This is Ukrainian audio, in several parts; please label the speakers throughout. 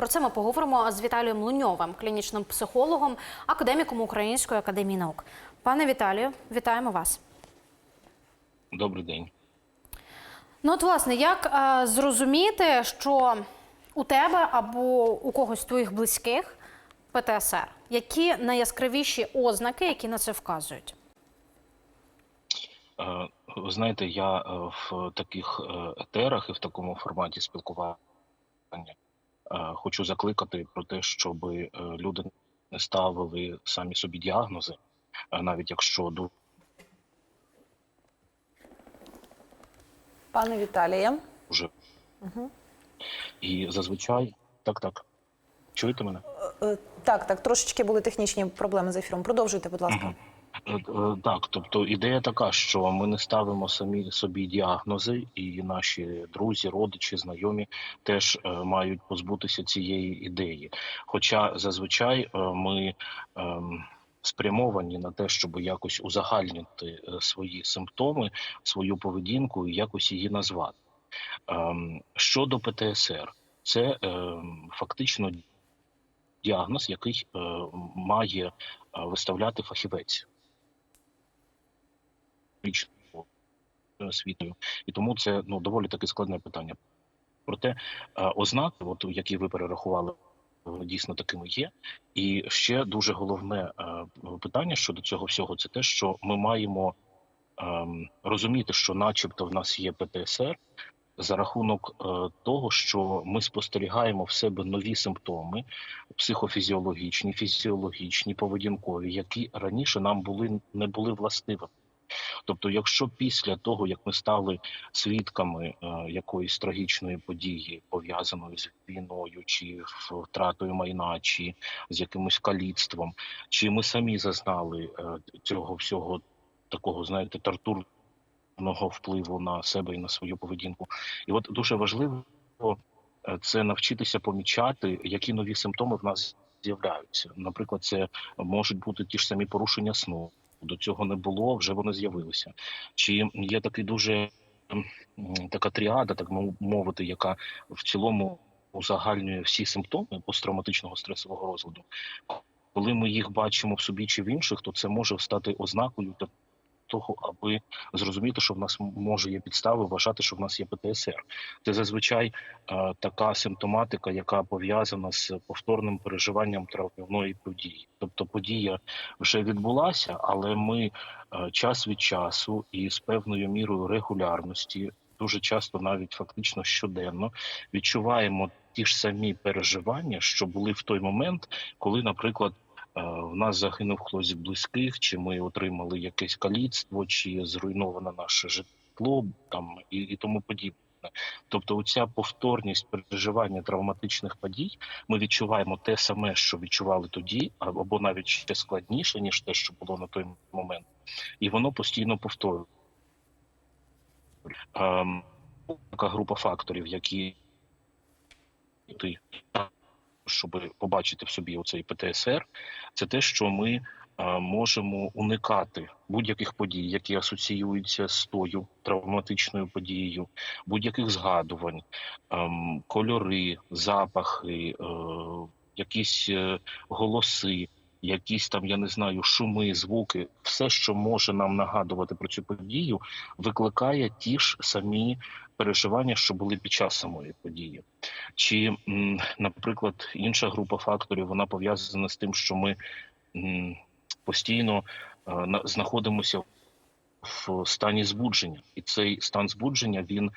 Speaker 1: Про це ми поговоримо з Віталієм Луньовим, клінічним психологом, академіком Української академії наук. Пане Віталію, вітаємо вас.
Speaker 2: Добрий день.
Speaker 1: Ну, от, власне, як е, зрозуміти, що у тебе або у когось з твоїх близьких ПТСР? Які найяскравіші ознаки, які на це вказують?
Speaker 2: Е, Ви знаєте, я е, в таких е, етерах і в такому форматі спілкування хочу закликати про те, щоб е, люди не ставили самі собі діагнози, е, навіть якщо до
Speaker 3: Пане Віталіє,
Speaker 2: дуже. І зазвичай так, так. Чуєте мене?
Speaker 3: Е, так, так, трошечки були технічні проблеми з ефіром. Продовжуйте, будь ласка.
Speaker 2: Е, е, Так, тобто ідея така, що ми не ставимо самі собі діагнози, і наші друзі, родичі, знайомі теж е, мають позбутися цієї ідеї. Хоча зазвичай е, ми ем, спрямовані на те, щоб якось узагальнити е, свої симптоми, свою поведінку і якось її назвати. Ем, Щодо ПТСР, це ем, фактично діагноз, який е, має е, виставляти фахівець публічною освітою, і тому це ну доволі таки складне питання. Проте е, ознаки, от які ви перерахували, дійсно такими є. І ще дуже головне е, питання щодо цього всього, це те, що ми маємо ем, розуміти, що, начебто, в нас є ПТСР. За рахунок е, того, що ми спостерігаємо в себе нові симптоми, психофізіологічні, фізіологічні, поведінкові, які раніше нам були не були властивими. Тобто, якщо після того, як ми стали свідками е, якоїсь трагічної події, пов'язаної з війною, чи втратою майна, чи з якимось каліцтвом, чи ми самі зазнали е, цього всього такого, знаєте, тортурного впливу на себе і на свою поведінку, і от дуже важливо е, це навчитися помічати, які нові симптоми в нас з'являються. Наприклад, це можуть бути ті ж самі порушення сну. До цього не було, вже вони з'явилися. Чи є такий дуже така тріада, так мов- мовити, яка в цілому узагальнює всі симптоми посттравматичного стресового розладу. Коли ми їх бачимо в собі чи в інших, то це може стати ознакою того, аби зрозуміти, що в нас може є підстави вважати, що в нас є ПТСР. Це зазвичай е, така симптоматика, яка пов'язана з повторним переживанням травмівної події. Тобто подія вже відбулася, але ми е, час від часу і з певною мірою регулярності, дуже часто, навіть фактично щоденно, відчуваємо ті ж самі переживання, що були в той момент, коли, наприклад. Е, В нас загинув хтось близьких, чи ми отримали якесь каліцтво, чи зруйноване наше житло, там і, і тому подібне. Тобто, оця повторність переживання травматичних подій, ми відчуваємо те саме, що відчували тоді, або навіть ще складніше, ніж те, що було на той момент, і воно постійно повторює. Ем, така група факторів, які щоб побачити в собі оцей ПТСР, це те, що ми е, можемо уникати будь-яких подій, які асоціюються з тою травматичною подією, будь-яких згадувань, ем, кольори, запахи, е, якісь е, голоси, якісь там, я не знаю, шуми, звуки, все, що може нам нагадувати про цю подію, викликає ті ж самі переживання, що були під час самої події. Чи, наприклад, інша група факторів вона пов'язана з тим, що ми постійно е, на- знаходимося в стані збудження, і цей стан збудження він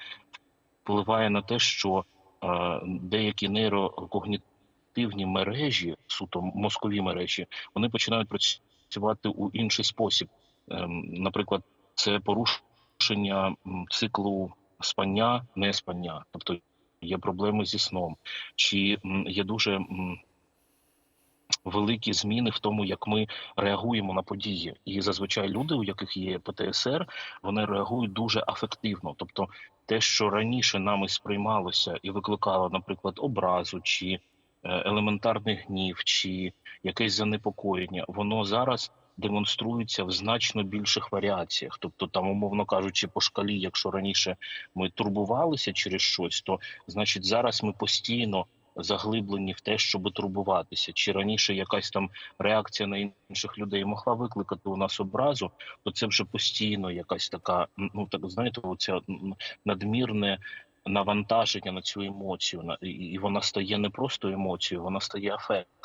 Speaker 2: впливає на те, що е, деякі нейрокогнітивні мережі, суто мозкові мережі, вони починають працювати у інший спосіб. Ем, Наприклад, це порушення циклу спання, не спання, тобто є проблеми зі сном, чи є дуже великі зміни в тому, як ми реагуємо на події. І зазвичай люди, у яких є ПТСР, вони реагують дуже афективно. Тобто, те, що раніше нами сприймалося і викликало, наприклад, образу чи е, елементарний гнів, чи якесь занепокоєння, воно зараз. Демонструється в значно більших варіаціях, тобто там, умовно кажучи, по шкалі, якщо раніше ми турбувалися через щось, то значить зараз ми постійно заглиблені в те, щоб турбуватися. Чи раніше якась там реакція на інших людей могла викликати у нас образу, то це вже постійно якась така, ну так знаєте, оця надмірне навантаження на цю емоцію, і вона стає не просто емоцією, вона стає афектом.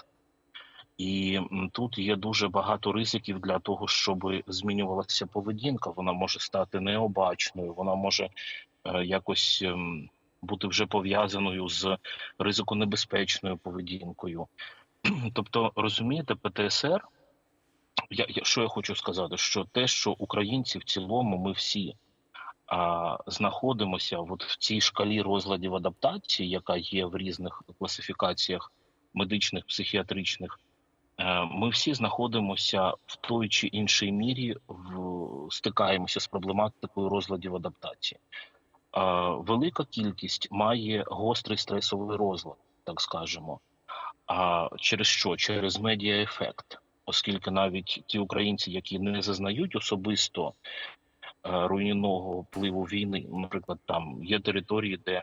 Speaker 2: І тут є дуже багато ризиків для того, щоб змінювалася поведінка. Вона може стати необачною, вона може е, якось ем, бути вже пов'язаною з ризиконебезпечною поведінкою. Тобто, розумієте, ПТСР, я, що я хочу сказати, що те, що українці в цілому, ми всі а, знаходимося от в цій шкалі розладів адаптації, яка є в різних класифікаціях медичних, психіатричних, ми всі знаходимося в той чи іншій мірі, в, стикаємося з проблематикою розладів адаптації. Е, Велика кількість має гострий стресовий розлад, так скажемо. А через що? Через медіаефект, оскільки навіть ті українці, які не зазнають особисто е, руйнівного впливу війни, наприклад, там є території, де е,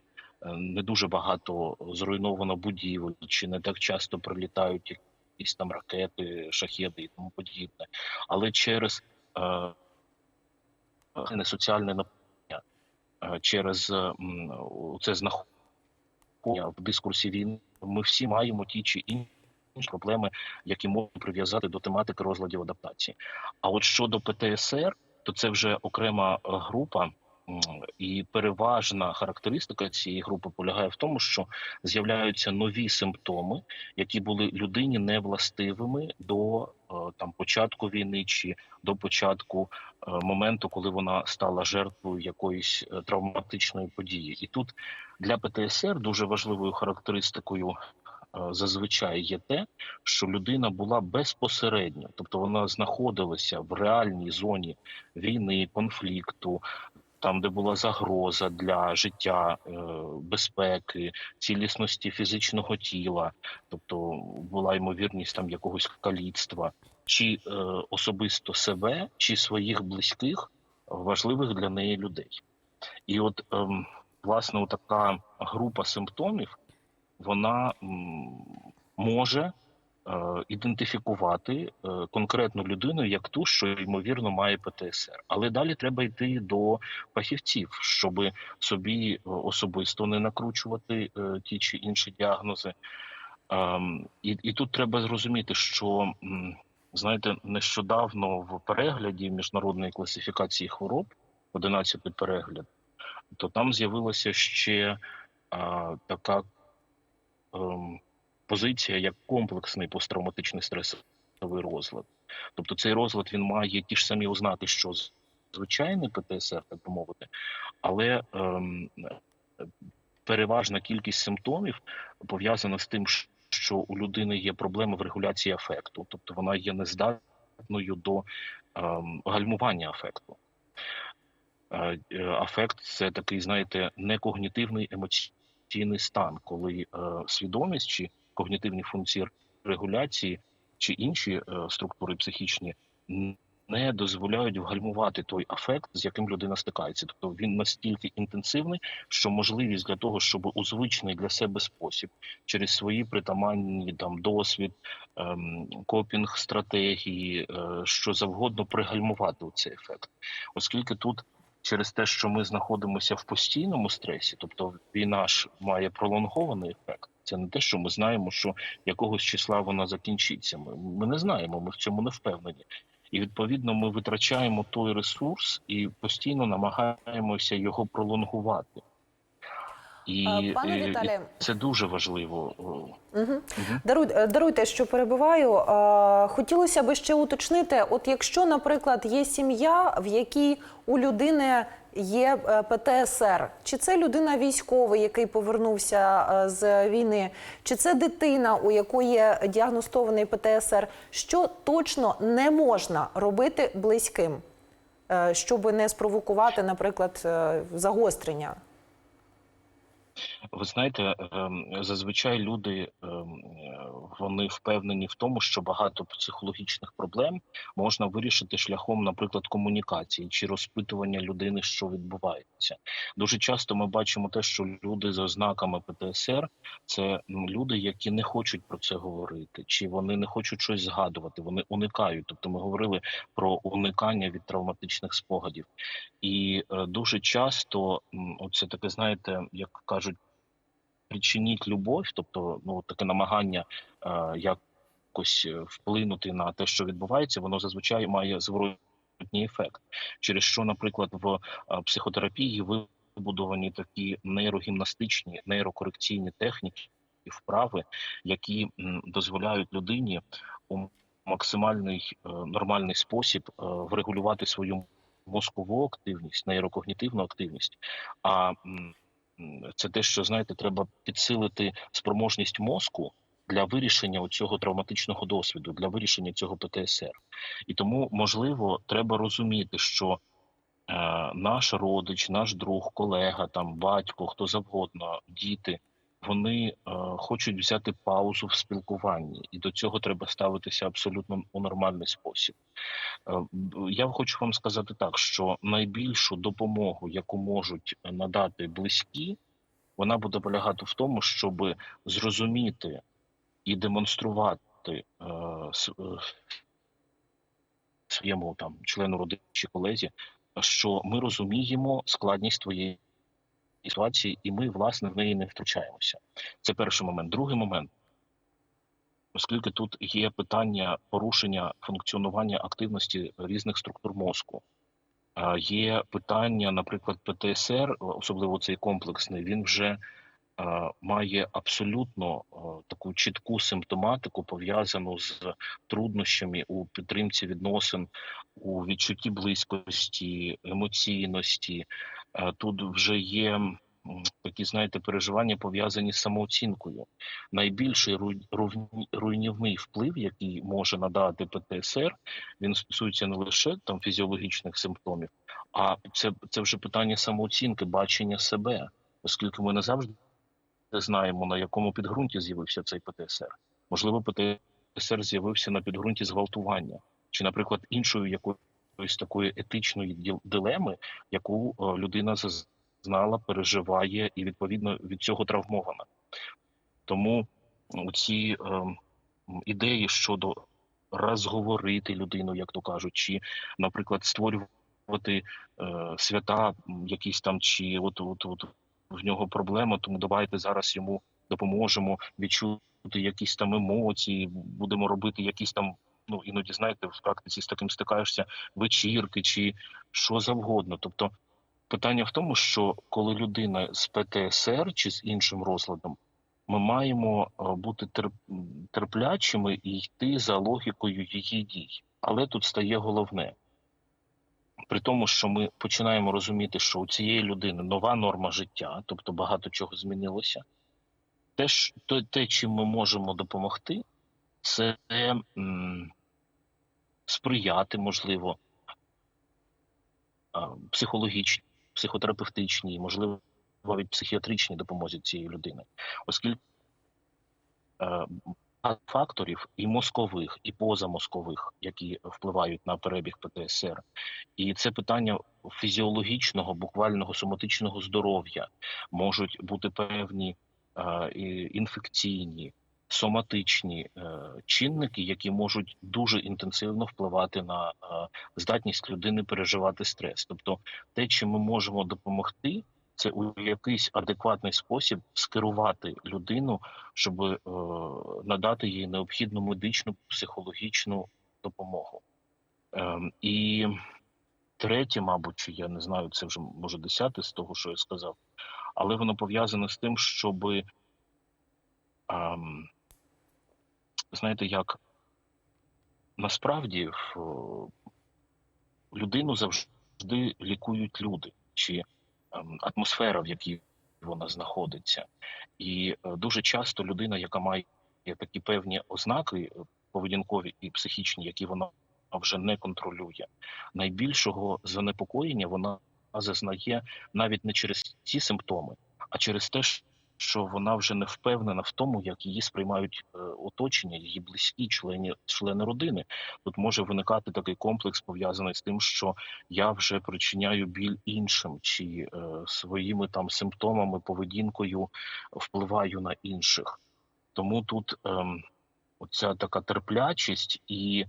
Speaker 2: не дуже багато зруйновано будівель, чи не так часто прилітають якісь там ракети, шахеди і тому подібне, але через е, е, соціальне напруження, е, через е, це знаходження в дискурсі війни, ми всі маємо ті чи інші проблеми, які можна прив'язати до тематики розладів адаптації. А от щодо ПТСР, то це вже окрема е, група, і переважна характеристика цієї групи полягає в тому, що з'являються нові симптоми, які були людині невластивими до е, там початку війни чи до початку е, моменту, коли вона стала жертвою якоїсь е, травматичної події. І тут для ПТСР дуже важливою характеристикою зазвичай є те, що людина була безпосередньо, тобто вона знаходилася в реальній зоні війни, конфлікту. Там, де була загроза для життя, е, безпеки, цілісності фізичного тіла, тобто була ймовірність там якогось каліцтва, чи е, особисто себе, чи своїх близьких, важливих для неї людей. І от ем, власне така група симптомів вона може ідентифікувати е, конкретну людину як ту, що ймовірно має ПТСР. Але далі треба йти до фахівців, щоб собі е, особисто не накручувати е, ті чи інші діагнози. Ем, і, і тут треба зрозуміти, що знаєте, нещодавно в перегляді міжнародної класифікації хвороб, 11 перегляд, то там з'явилася ще а, така ем, позиція, як комплексний посттравматичний стресовий розлад. Тобто цей розлад він має ті ж самі ознаки, що звичайний ПТСР, так би мовити, але ем, переважна кількість симптомів пов'язана з тим, що у людини є проблеми в регуляції афекту, тобто вона є нездатною до ем, гальмування афекту. Е, е, Афект це такий, знаєте, некогнітивний емоційний стан, коли е, свідомість чи когнітивні функції регуляції чи інші е, структури психічні не дозволяють вгальмувати той афект, з яким людина стикається. Тобто він настільки інтенсивний, що можливість для того, щоб у звичний для себе спосіб через свої притаманні там досвід, ем, копінг стратегії, е, що завгодно пригальмувати цей ефект, оскільки тут через те, що ми знаходимося в постійному стресі, тобто війна ж має пролонгований ефект. Це не те, що ми знаємо, що якогось числа вона закінчиться. Ми, ми не знаємо, ми в цьому не впевнені. І відповідно ми витрачаємо той ресурс і постійно намагаємося його пролонгувати. І,
Speaker 3: Е, Пане
Speaker 2: е,
Speaker 3: Віталію,
Speaker 2: це дуже важливо.
Speaker 3: Угу.
Speaker 2: Мгм.
Speaker 3: Даруй, е, даруйте, що перебиваю. Е, Хотілося би ще уточнити: от якщо, наприклад, є сім'я, в якій у людини є е, ПТСР, чи це людина військовий, який повернувся е, з війни, чи це дитина, у якої діагностований ПТСР, що точно не можна робити близьким, е, щоб не спровокувати, наприклад, загострення?
Speaker 2: Ви знаєте, ем, зазвичай люди ем, е, вони впевнені в тому, що багато психологічних проблем можна вирішити шляхом, наприклад, комунікації чи розпитування людини, що відбувається. Дуже часто ми бачимо те, що люди з ознаками ПТСР це люди, які не хочуть про це говорити, чи вони не хочуть щось згадувати, вони уникають. Тобто, ми говорили про уникання від травматичних спогадів. І е, дуже часто оце таке, знаєте, як кажуть, причиніть любов, тобто ну таке намагання е, якось е, вплинути на те, що відбувається, воно зазвичай має зворотній ефект, через що, наприклад, в е, психотерапії вибудовані такі нейрогімнастичні, нейрокорекційні техніки і вправи, які дозволяють людині у максимальний нормальний спосіб врегулювати свою мозкову активність, нейрокогнітивну активність. А це те, що знаєте, треба підсилити спроможність мозку для вирішення цього травматичного досвіду, для вирішення цього ПТСР. І тому, можливо, треба розуміти, що е, наш родич, наш друг, колега, там батько, хто завгодно, діти. Вони е, хочуть взяти паузу в спілкуванні, і до цього треба ставитися абсолютно у нормальний спосіб. Е, Я хочу вам сказати так, що найбільшу допомогу, яку можуть надати близькі, вона буде полягати в тому, щоб зрозуміти і демонструвати е, своєму там члену родини чи колезі, що ми розуміємо складність твоєї ситуації, і ми власне в неї не втручаємося. Це перший момент. Другий момент. Оскільки тут є питання порушення функціонування активності різних структур мозку, є питання, наприклад, ПТСР, особливо цей комплексний, він вже має абсолютно таку чітку симптоматику, пов'язану з труднощами у підтримці відносин, у відчутті близькості, емоційності. Е, Тут вже є такі, знаєте, переживання пов'язані з самооцінкою. Найбільший руйнівний вплив, який може надати ПТСР, він стосується не лише там фізіологічних симптомів, а це, це вже питання самооцінки, бачення себе, оскільки ми не завжди знаємо, на якому підґрунті з'явився цей ПТСР. Можливо, ПТСР з'явився на підґрунті зґвалтування, чи, наприклад, іншої якоїсь такої етичної дилеми, яку е, людина зазнала, переживає і відповідно від цього травмована. Тому ці е, ідеї щодо розговорити людину, як то кажуть, чи, наприклад, створювати е, свята, якісь там, чи от, от, от в нього проблема, тому давайте зараз йому допоможемо відчути якісь там емоції, будемо робити якісь там. Ну іноді знаєте, в практиці з таким стикаєшся вечірки чи що завгодно. Тобто питання в тому, що коли людина з ПТСР чи з іншим розладом, ми маємо е, бути терплячими і йти за логікою її дій. Але тут стає головне. При тому, що ми починаємо розуміти, що у цієї людини нова норма життя, тобто багато чого змінилося. Те, те чим ми можемо допомогти, це м, сприяти, можливо, психологічній, психотерапевтичній, можливо, навіть психіатричній допомозі цієї людини, оскільки е, факторів і мозкових, і позамозкових, які впливають на перебіг ПТСР, і це питання фізіологічного, буквального соматичного здоров'я, можуть бути певні е, інфекційні. Соматичні е, чинники, які можуть дуже інтенсивно впливати на е, здатність людини переживати стрес. Тобто, те, чим ми можемо допомогти, це у якийсь адекватний спосіб скерувати людину, щоб е, надати їй необхідну медичну психологічну допомогу. Ем, і третє, мабуть, чи я не знаю, це вже може десяте з того, що я сказав, але воно пов'язане з тим, щоб ем, знаєте, як насправді в людину завжди лікують люди чи ем, атмосфера, в якій вона знаходиться. І е, дуже часто людина, яка має такі певні ознаки е, поведінкові і психічні, які вона вже не контролює, найбільшого занепокоєння вона зазнає навіть не через ці симптоми, а через те, що вона вже не впевнена в тому, як її сприймають е, оточення, її близькі члени, члени родини. Тут може виникати такий комплекс пов'язаний з тим, що я вже причиняю біль іншим, чи е, своїми там симптомами, поведінкою впливаю на інших. Тому тут ем, оця така терплячість і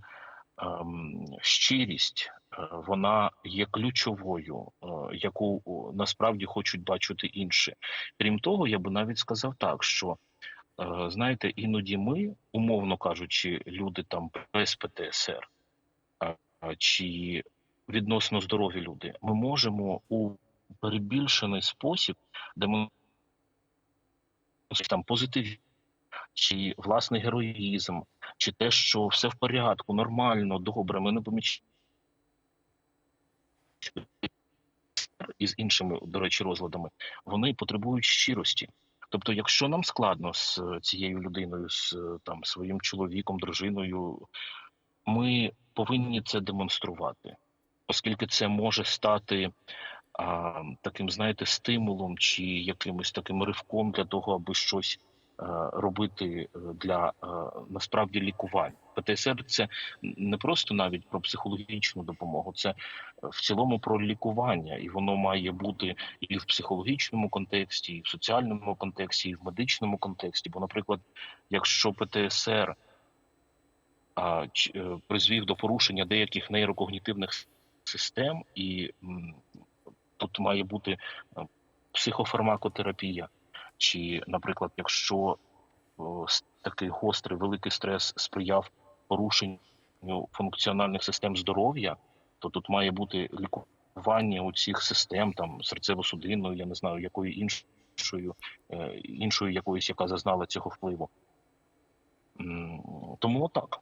Speaker 2: ем, щирість, е, вона є ключовою, е, яку насправді хочуть бачити інші. Крім того, я би навіть сказав так, що е, знаєте, іноді ми, умовно кажучи, люди там без ПТСР чи відносно здорові люди, ми можемо у перебільшений спосіб демонструвати там позитив чи власний героїзм, чи те, що все в порядку, нормально, добре, ми не помічаємо із іншими, до речі, розладами, вони потребують щирості. Тобто, якщо нам складно з е, цією людиною, з е, там своїм чоловіком, дружиною, ми повинні це демонструвати, оскільки це може стати а, таким, знаєте, стимулом чи якимось таким ривком для того, аби щось е, робити для е, насправді лікувань. ПТСР це не просто навіть про психологічну допомогу, це е, в цілому про лікування, і воно має бути і в психологічному контексті, і в соціальному контексті, і в медичному контексті. Бо, наприклад, якщо ПТСР а, е, призвів до порушення деяких нейрокогнітивних систем, і тут має бути е, психофармакотерапія. Чи, наприклад, якщо такий гострий великий стрес сприяв порушенню функціональних систем здоров'я, то тут має бути лікування у цих систем, там серцево-судинної, я не знаю, якої іншою, е, іншою якоїсь, яка зазнала цього впливу. Тому так.